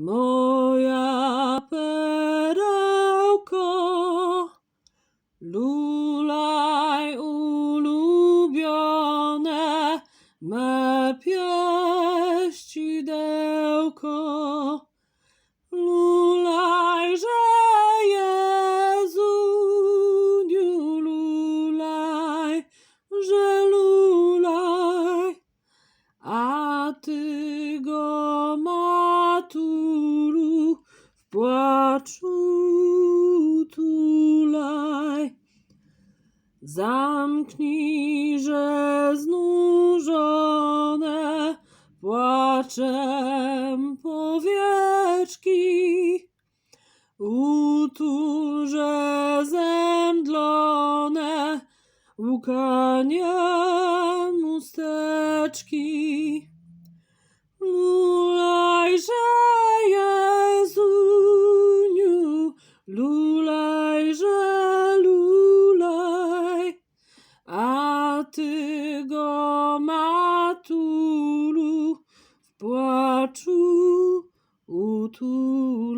Moja perełko, lulaj ulubione, me pieścidełko. Lulaj, że Jezu, lulaj, że lulaj, a ty go płaczu tulaj. Zamknijże znużone płaczem powieczki, utulże zemdlone łkaniem chusteczki. Lulajże lulaj, a ty go matulu w płaczu utulaj.